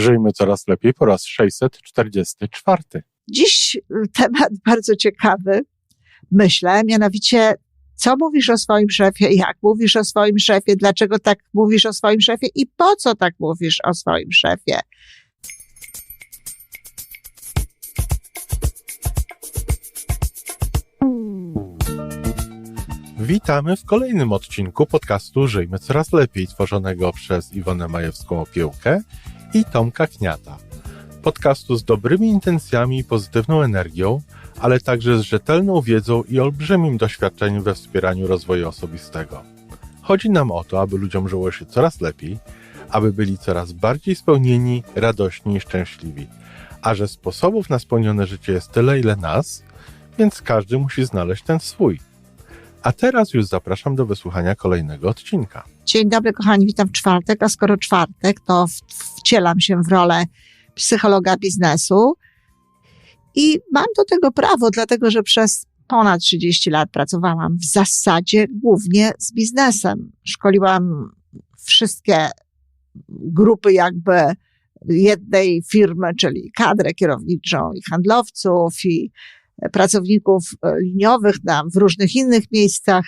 Żyjmy coraz lepiej po raz 644. Dziś temat bardzo ciekawy, myślę, mianowicie co mówisz o swoim szefie, jak mówisz o swoim szefie, dlaczego tak mówisz o swoim szefie i po co tak mówisz o swoim szefie. Witamy w kolejnym odcinku podcastu Żyjmy Coraz Lepiej, tworzonego przez Iwonę Majewską Opiełkę i Tomka Kniata. Podcastu z dobrymi intencjami i pozytywną energią, ale także z rzetelną wiedzą i olbrzymim doświadczeniem we wspieraniu rozwoju osobistego. Chodzi nam o to, aby ludziom żyło się coraz lepiej, aby byli coraz bardziej spełnieni, radośni i szczęśliwi. A że sposobów na spełnione życie jest tyle, ile nas, więc każdy musi znaleźć ten swój. A teraz już zapraszam do wysłuchania kolejnego odcinka. Dzień dobry, kochani, witam w czwartek, a skoro czwartek, to wcielam się w rolę psychologa biznesu i mam do tego prawo, dlatego że przez ponad 30 lat pracowałam w zasadzie głównie z biznesem. Szkoliłam wszystkie grupy jakby jednej firmy, czyli kadrę kierowniczą i handlowców i pracowników liniowych w różnych innych miejscach.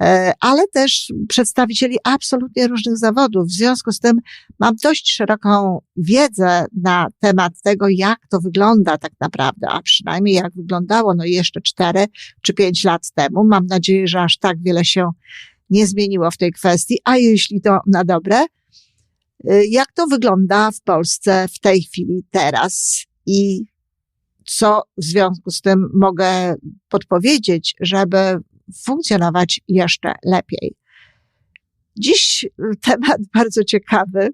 E, ale też przedstawicieli absolutnie różnych zawodów. W związku z tym mam dość szeroką wiedzę na temat tego, jak to wygląda tak naprawdę, a przynajmniej jak wyglądało no jeszcze cztery czy pięć lat temu. Mam nadzieję, że aż tak wiele się nie zmieniło w tej kwestii, a jeśli to na dobre, e, jak to wygląda w Polsce w tej chwili, teraz i co w związku z tym mogę podpowiedzieć, żeby funkcjonować jeszcze lepiej. Dziś temat bardzo ciekawy,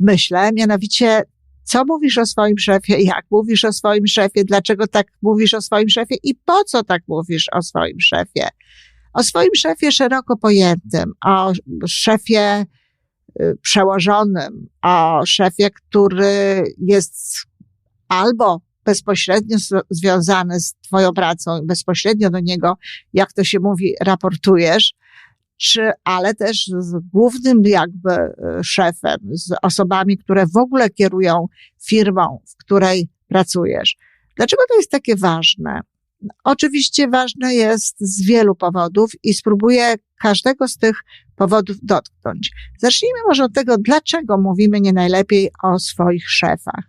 myślę, mianowicie co mówisz o swoim szefie, jak mówisz o swoim szefie, dlaczego tak mówisz o swoim szefie i po co tak mówisz o swoim szefie. O swoim szefie szeroko pojętym, o szefie y, przełożonym, o szefie, który jest albo bezpośrednio związane z Twoją pracą, bezpośrednio do niego, jak to się mówi, raportujesz, czy, ale też z głównym jakby e, szefem, z osobami, które w ogóle kierują firmą, w której pracujesz. Dlaczego to jest takie ważne? Oczywiście ważne jest z wielu powodów i spróbuję każdego z tych powodów dotknąć. Zacznijmy może od tego, dlaczego mówimy nie najlepiej o swoich szefach.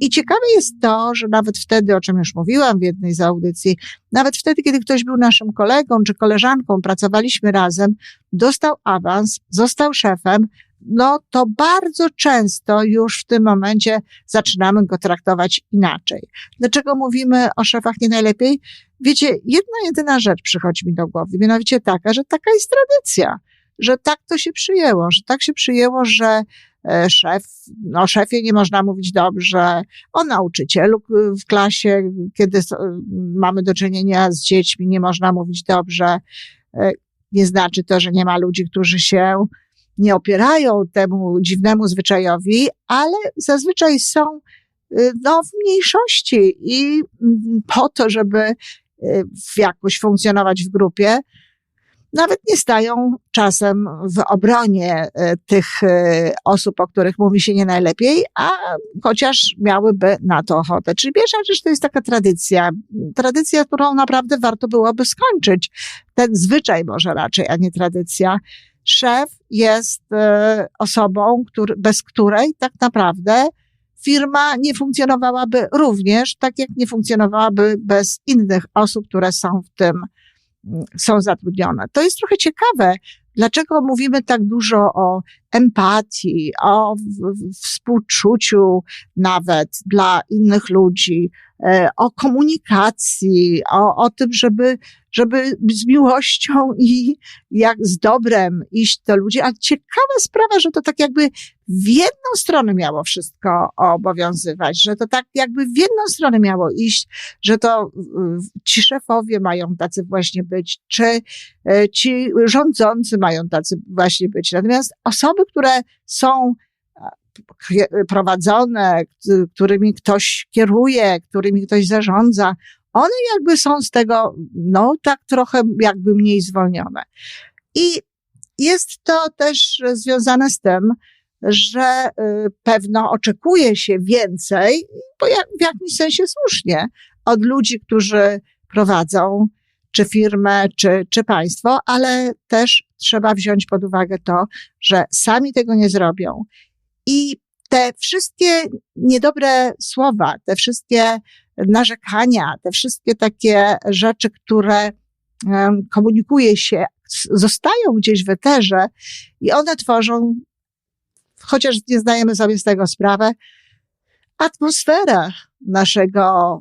I ciekawe jest to, że nawet wtedy, o czym już mówiłam w jednej z audycji, nawet wtedy, kiedy ktoś był naszym kolegą czy koleżanką, pracowaliśmy razem, dostał awans, został szefem, no to bardzo często już w tym momencie zaczynamy go traktować inaczej. Dlaczego mówimy o szefach nie najlepiej? Wiecie, jedna jedyna rzecz przychodzi mi do głowy, mianowicie taka, że taka jest tradycja, że tak to się przyjęło, że tak się przyjęło, że e, szef, no szefie nie można mówić dobrze, o nauczycielu w klasie, kiedy mamy do czynienia z dziećmi, nie można mówić dobrze. E, nie znaczy to, że nie ma ludzi, którzy się nie opierają temu dziwnemu zwyczajowi, ale zazwyczaj są y, no, w mniejszości i mm, po to, żeby y, jakoś funkcjonować w grupie, nawet nie stają czasem w obronie y, tych osób, o których mówi się nie najlepiej, a chociaż miałyby na to ochotę. Czyli pierwsza rzecz to jest taka tradycja. Tradycja, którą naprawdę warto byłoby skończyć. Ten zwyczaj może raczej, a nie tradycja szef jest e, osobą, który, bez której tak naprawdę firma nie funkcjonowałaby również tak, jak nie funkcjonowałaby bez innych osób, które są w tym, mm, są zatrudnione. To jest trochę ciekawe, dlaczego mówimy tak dużo o empatii, o współczuciu nawet dla innych ludzi, o komunikacji, o, o tym, żeby żeby z miłością i jak z dobrem iść do ludzi. A ciekawa sprawa, że to tak jakby w jedną stronę miało wszystko obowiązywać, że to tak jakby w jedną stronę miało iść, że to ci szefowie mają tacy właśnie być, czy e, ci rządzący mają tacy właśnie być. Natomiast osoby, które są prowadzone, którymi ktoś kieruje, którymi ktoś zarządza, one jakby są z tego, no tak trochę jakby mniej zwolnione. I jest to też związane z tym, że y, pewno oczekuje się więcej, bo w jakimś sensie słusznie, od ludzi, którzy prowadzą czy firmę, czy, czy państwo, ale też trzeba wziąć pod uwagę to, że sami tego nie zrobią. I te wszystkie niedobre słowa, te wszystkie narzekania, te wszystkie takie rzeczy, które komunikuje się, zostają gdzieś w eterze i one tworzą, chociaż nie zdajemy sobie z tego sprawę, atmosferę naszego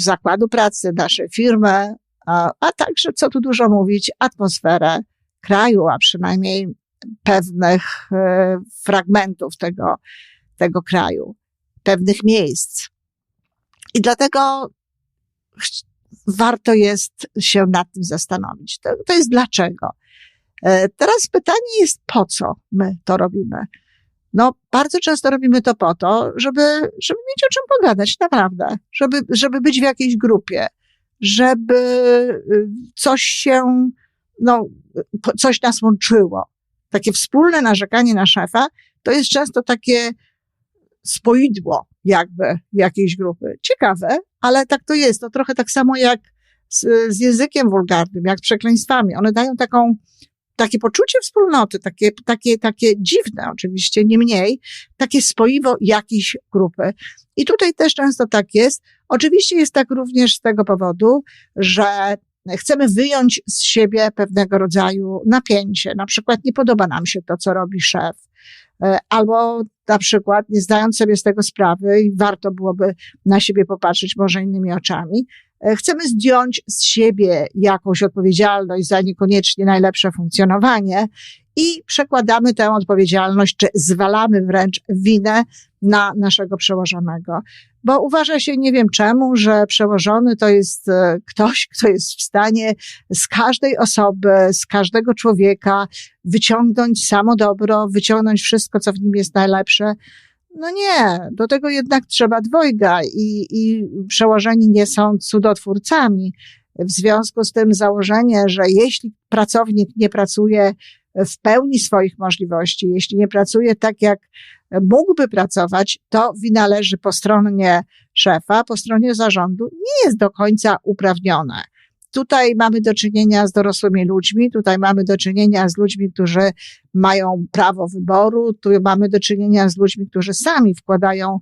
zakładu pracy, naszej firmy, a, a także, co tu dużo mówić, atmosferę kraju, a przynajmniej pewnych e, fragmentów tego, tego kraju, pewnych miejsc. I dlatego warto jest się nad tym zastanowić. To, to jest dlaczego. E, teraz pytanie jest, po co my to robimy? No, bardzo często robimy to po to, żeby, żeby mieć o czym pogadać, naprawdę. Żeby, żeby być w jakiejś grupie, żeby y, coś się, no, coś nas łączyło. Takie wspólne narzekanie na szefa to jest często takie spoidło jakby jakiejś grupy. Ciekawe, ale tak to jest. To trochę tak samo jak z, z językiem wulgarnym, jak z przekleństwami. One dają taką takie poczucie wspólnoty, takie, takie, takie dziwne oczywiście, nie mniej, takie spoiwo jakiejś grupy. I tutaj też często tak jest. Oczywiście jest tak również z tego powodu, że chcemy wyjąć z siebie pewnego rodzaju napięcie. Na przykład nie podoba nam się to, co robi szef, e, albo na przykład nie zdając sobie z tego sprawy i warto byłoby na siebie popatrzeć może innymi oczami, E, chcemy zdjąć z siebie jakąś odpowiedzialność za niekoniecznie najlepsze funkcjonowanie i przekładamy tę odpowiedzialność, czy zwalamy wręcz winę na naszego przełożonego. Bo uważa się, nie wiem czemu, że przełożony to jest e, ktoś, kto jest w stanie z każdej osoby, z każdego człowieka wyciągnąć samo dobro, wyciągnąć wszystko, co w nim jest najlepsze. No nie, do tego jednak trzeba dwojga i, i przełożeni nie są cudotwórcami. W związku z tym założenie, że jeśli pracownik nie pracuje w pełni swoich możliwości, jeśli nie pracuje tak, jak mógłby pracować, to wina leży po stronie szefa, po stronie zarządu, nie jest do końca uprawnione. Tutaj mamy do czynienia z dorosłymi ludźmi, tutaj mamy do czynienia z ludźmi, którzy mają prawo wyboru, tu mamy do czynienia z ludźmi, którzy sami wkładają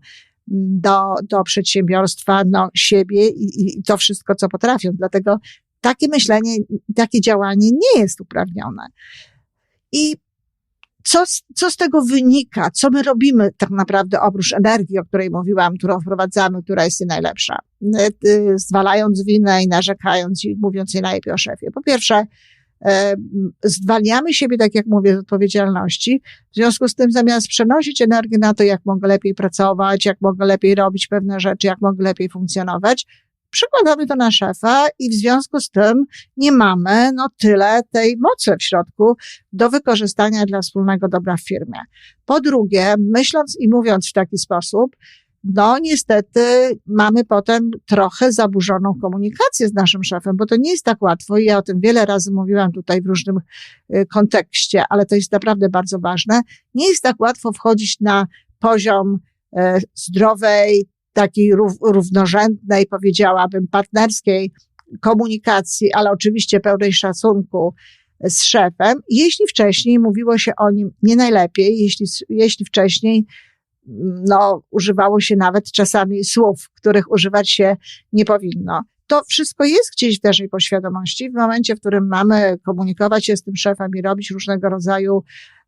do, do przedsiębiorstwa no, siebie i, i to wszystko, co potrafią. Dlatego takie myślenie, takie działanie nie jest uprawnione. I co, co z tego wynika? Co my robimy tak naprawdę oprócz energii, o której mówiłam, którą wprowadzamy, która jest najlepsza? E, zwalając winę i narzekając i mówiąc jej najlepiej o szefie. Po pierwsze, e, zwalniamy siebie, tak jak mówię, z odpowiedzialności. W związku z tym, zamiast przenosić energię na to, jak mogę lepiej pracować, jak mogę lepiej robić pewne rzeczy, jak mogę lepiej funkcjonować, przekładamy to na szefa i w związku z tym nie mamy no, tyle tej mocy w środku do wykorzystania dla wspólnego dobra w firmie. Po drugie, myśląc i mówiąc w taki sposób, no niestety mamy potem trochę zaburzoną komunikację z naszym szefem, bo to nie jest tak łatwo i ja o tym wiele razy mówiłam tutaj w różnym y, kontekście, ale to jest naprawdę bardzo ważne. Nie jest tak łatwo wchodzić na poziom y, zdrowej, takiej równorzędnej, powiedziałabym, partnerskiej komunikacji, ale oczywiście pełnej szacunku z szefem, jeśli wcześniej mówiło się o nim nie najlepiej, jeśli, jeśli wcześniej no, używało się nawet czasami słów, których używać się nie powinno. To wszystko jest gdzieś w naszej poświadomości. W momencie, w którym mamy komunikować się z tym szefem i robić różnego rodzaju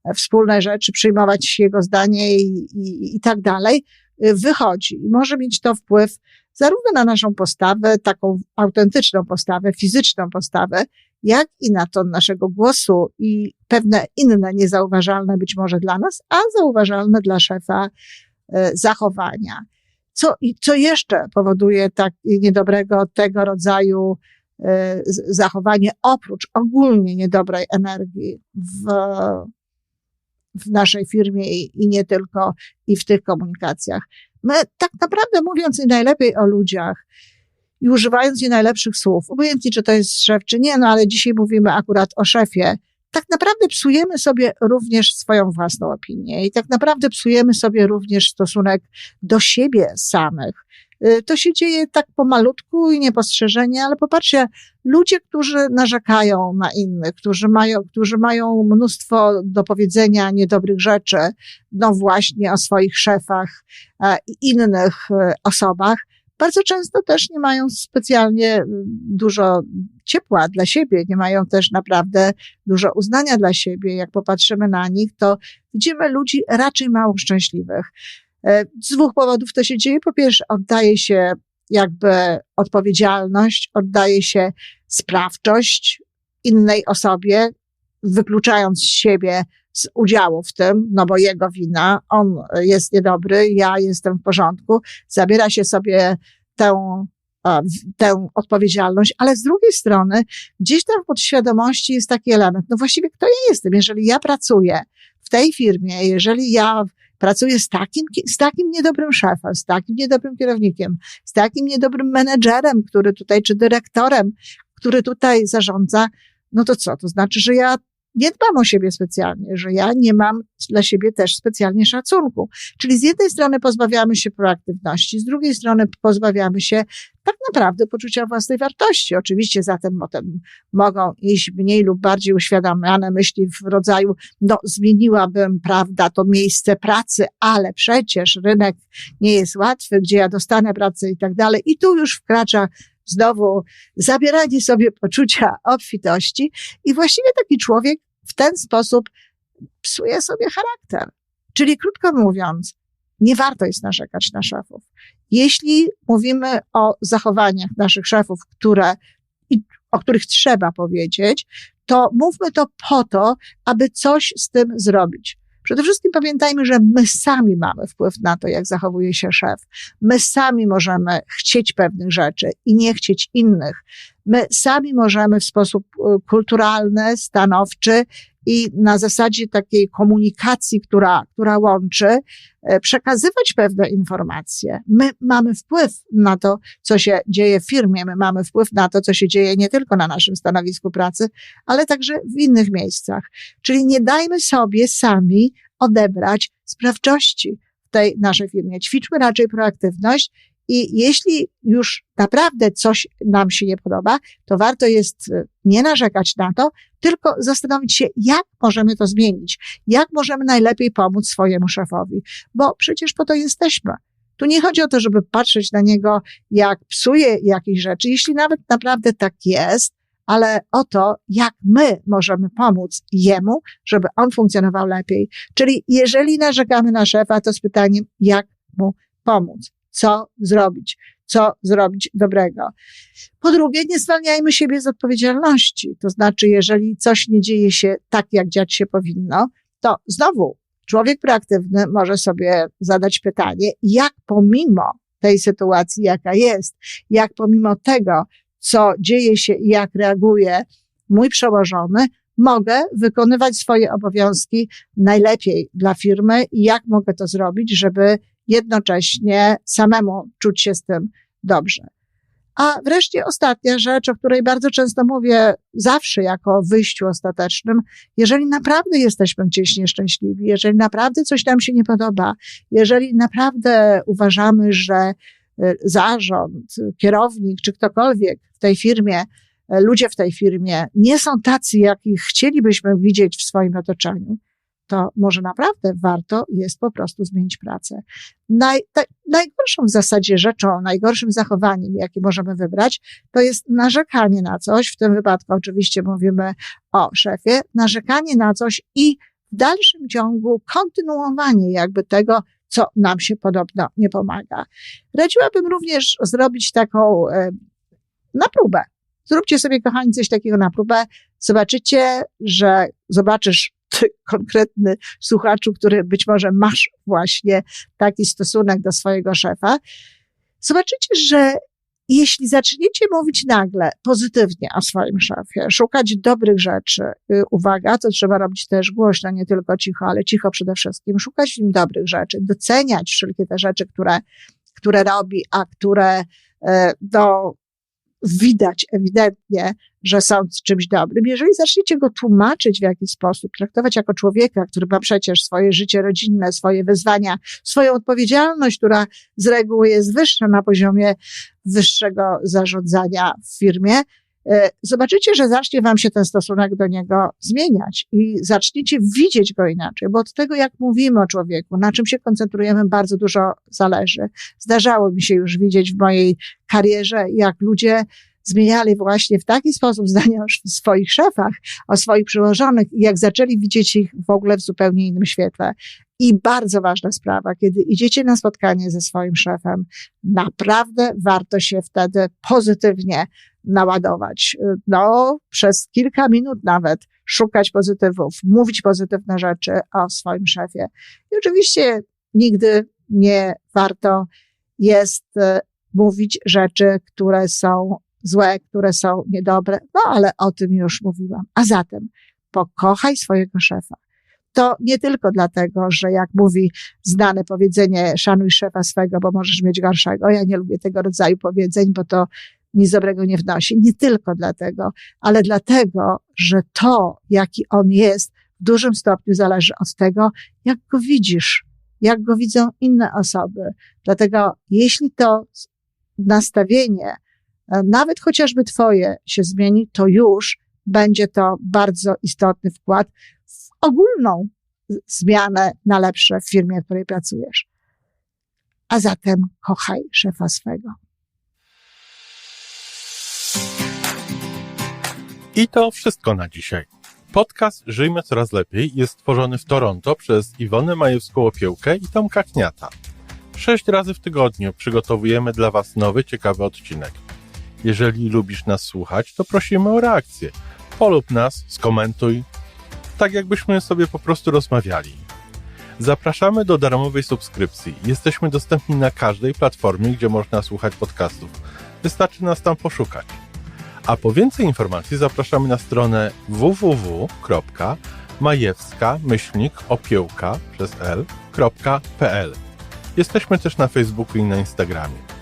e, wspólne rzeczy, przyjmować jego zdanie i, i, i tak dalej, wychodzi. I może mieć to wpływ zarówno na naszą postawę, taką autentyczną postawę, fizyczną postawę, jak i na ton naszego głosu i pewne inne niezauważalne być może dla nas, a zauważalne dla szefa y, zachowania. Co, co jeszcze powoduje tak niedobrego tego rodzaju y, zachowanie, oprócz ogólnie niedobrej energii w, w naszej firmie i, i nie tylko, i w tych komunikacjach. My tak naprawdę mówiąc i najlepiej o ludziach i używając nie najlepszych słów, obojętnie czy to jest szef, czy nie, no ale dzisiaj mówimy akurat o szefie, tak naprawdę psujemy sobie również swoją własną opinię i tak naprawdę psujemy sobie również stosunek do siebie samych. Y, to się dzieje tak pomalutku i niepostrzeżenie, ale popatrzcie, ludzie, którzy narzekają na innych, którzy mają, którzy mają mnóstwo do powiedzenia niedobrych rzeczy, no właśnie o swoich szefach e, i innych e, osobach, bardzo często też nie mają specjalnie dużo ciepła dla siebie, nie mają też naprawdę dużo uznania dla siebie. Jak popatrzymy na nich, to widzimy ludzi raczej mało szczęśliwych. E, z dwóch powodów to się dzieje. Po pierwsze, oddaje się jakby odpowiedzialność, oddaje się sprawczość innej osobie, wykluczając siebie z udziału w tym, no bo jego wina, on jest niedobry, ja jestem w porządku, zabiera się sobie tę, tę odpowiedzialność, ale z drugiej strony gdzieś tam w podświadomości jest taki element, no właściwie kto ja jestem, jeżeli ja pracuję w tej firmie, jeżeli ja pracuję z takim, z takim niedobrym szefem, z takim niedobrym kierownikiem, z takim niedobrym menedżerem, który tutaj, czy dyrektorem, który tutaj zarządza, no to co? To znaczy, że ja nie dbam o siebie specjalnie, że ja nie mam dla siebie też specjalnie szacunku. Czyli z jednej strony pozbawiamy się proaktywności, z drugiej strony pozbawiamy się tak naprawdę poczucia własnej wartości. Oczywiście zatem potem mogą iść mniej lub bardziej uświadamiane myśli w rodzaju, no zmieniłabym, prawda, to miejsce pracy, ale przecież rynek nie jest łatwy, gdzie ja dostanę pracę i tak dalej. I tu już wkracza znowu zabieranie sobie poczucia obfitości i właściwie taki człowiek w ten sposób psuje sobie charakter. Czyli krótko mówiąc, nie warto jest narzekać na szefów. Jeśli mówimy o zachowaniach naszych szefów, które, o których trzeba powiedzieć, to mówmy to po to, aby coś z tym zrobić. Przede wszystkim pamiętajmy, że my sami mamy wpływ na to, jak zachowuje się szef. My sami możemy chcieć pewnych rzeczy i nie chcieć innych. My sami możemy w sposób y, kulturalny, stanowczy i na zasadzie takiej komunikacji, która, która łączy, e, przekazywać pewne informacje. My mamy wpływ na to, co się dzieje w firmie, my mamy wpływ na to, co się dzieje nie tylko na naszym stanowisku pracy, ale także w innych miejscach. Czyli nie dajmy sobie sami odebrać sprawczości w tej naszej firmie. Ćwiczmy raczej proaktywność i jeśli już naprawdę coś nam się nie podoba, to warto jest e, nie narzekać na to, tylko zastanowić się, jak możemy to zmienić, jak możemy najlepiej pomóc swojemu szefowi, bo przecież po to jesteśmy. Tu nie chodzi o to, żeby patrzeć na niego, jak psuje jakieś rzeczy, jeśli nawet naprawdę tak jest, ale o to, jak my możemy pomóc jemu, żeby on funkcjonował lepiej. Czyli jeżeli narzekamy na szefa, to z pytaniem, jak mu pomóc co zrobić, co zrobić dobrego. Po drugie, nie zwalniajmy siebie z odpowiedzialności. To znaczy, jeżeli coś nie dzieje się tak, jak dziać się powinno, to znowu człowiek proaktywny może sobie zadać pytanie, jak pomimo tej sytuacji, jaka jest, jak pomimo tego, co dzieje się i jak reaguje mój przełożony, mogę wykonywać swoje obowiązki najlepiej dla firmy i jak mogę to zrobić, żeby jednocześnie samemu czuć się z tym dobrze. A wreszcie ostatnia rzecz, o której bardzo często mówię zawsze jako wyjściu ostatecznym, jeżeli naprawdę jesteśmy gdzieś nieszczęśliwi, jeżeli naprawdę coś nam się nie podoba, jeżeli naprawdę uważamy, że y, zarząd, kierownik czy ktokolwiek w tej firmie, y, ludzie w tej firmie nie są tacy, jakich chcielibyśmy widzieć w swoim otoczeniu, to może naprawdę warto jest po prostu zmienić pracę. Naj, najgorszą w zasadzie rzeczą, najgorszym zachowaniem, jakie możemy wybrać, to jest narzekanie na coś. W tym wypadku oczywiście mówimy o szefie, narzekanie na coś i w dalszym ciągu kontynuowanie jakby tego, co nam się podobno nie pomaga. Radziłabym również zrobić taką e, na próbę. Zróbcie sobie, kochani, coś takiego na próbę. Zobaczycie, że zobaczysz konkretny słuchaczu, który być może masz właśnie taki stosunek do swojego szefa, zobaczycie, że jeśli zaczniecie mówić nagle pozytywnie o swoim szefie, szukać dobrych rzeczy, y, uwaga, to trzeba robić też głośno, nie tylko cicho, ale cicho przede wszystkim, szukać w nim dobrych rzeczy, doceniać wszelkie te rzeczy, które, które robi, a które, no, widać ewidentnie, że są czymś dobrym, jeżeli zaczniecie go tłumaczyć w jakiś sposób, traktować jako człowieka, który ma przecież swoje życie rodzinne, swoje wyzwania, swoją odpowiedzialność, która z reguły jest wyższa na poziomie wyższego zarządzania w firmie, e, zobaczycie, że zacznie wam się ten stosunek do niego zmieniać i zaczniecie widzieć go inaczej, bo od tego, jak mówimy o człowieku, na czym się koncentrujemy, bardzo dużo zależy. Zdarzało mi się już widzieć w mojej karierze, jak ludzie zmieniali właśnie w taki sposób zdania o swoich szefach, o swoich przełożonych i jak zaczęli widzieć ich w ogóle w zupełnie innym świetle. I bardzo ważna sprawa, kiedy idziecie na spotkanie ze swoim szefem, naprawdę warto się wtedy pozytywnie naładować. No, przez kilka minut nawet szukać pozytywów, mówić pozytywne rzeczy o swoim szefie. I oczywiście nigdy nie warto jest e, mówić rzeczy, które są złe, które są niedobre, no ale o tym już mówiłam. A zatem pokochaj swojego szefa. To nie tylko dlatego, że jak mówi znane powiedzenie, szanuj szefa swego, bo możesz mieć gorszego. Ja nie lubię tego rodzaju powiedzeń, bo to nic dobrego nie wnosi. Nie tylko dlatego, ale dlatego, że to, jaki on jest, w dużym stopniu zależy od tego, jak go widzisz, jak go widzą inne osoby. Dlatego, jeśli to nastawienie nawet chociażby Twoje się zmieni, to już będzie to bardzo istotny wkład w ogólną zmianę na lepsze w firmie, w której pracujesz. A zatem kochaj szefa swego. I to wszystko na dzisiaj. Podcast Żyjmy Coraz Lepiej jest stworzony w Toronto przez Iwonę Majewską-Opiełkę i Tomka Kniata. Sześć razy w tygodniu przygotowujemy dla Was nowy, ciekawy odcinek. Jeżeli lubisz nas słuchać, to prosimy o reakcję. Polub nas, skomentuj, tak jakbyśmy sobie po prostu rozmawiali. Zapraszamy do darmowej subskrypcji. Jesteśmy dostępni na każdej platformie, gdzie można słuchać podcastów. Wystarczy nas tam poszukać. A po więcej informacji zapraszamy na stronę www.majewska-opiełka przez l.pl. Jesteśmy też na Facebooku i na Instagramie.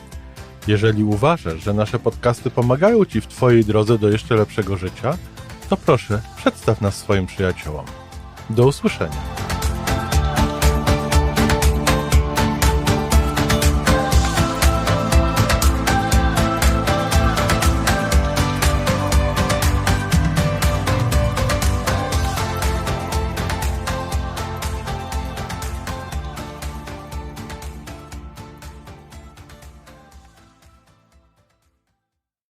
Jeżeli uważasz, że nasze podcasty pomagają Ci w Twojej drodze do jeszcze lepszego życia, to proszę, przedstaw nas swoim przyjaciołom. Do usłyszenia.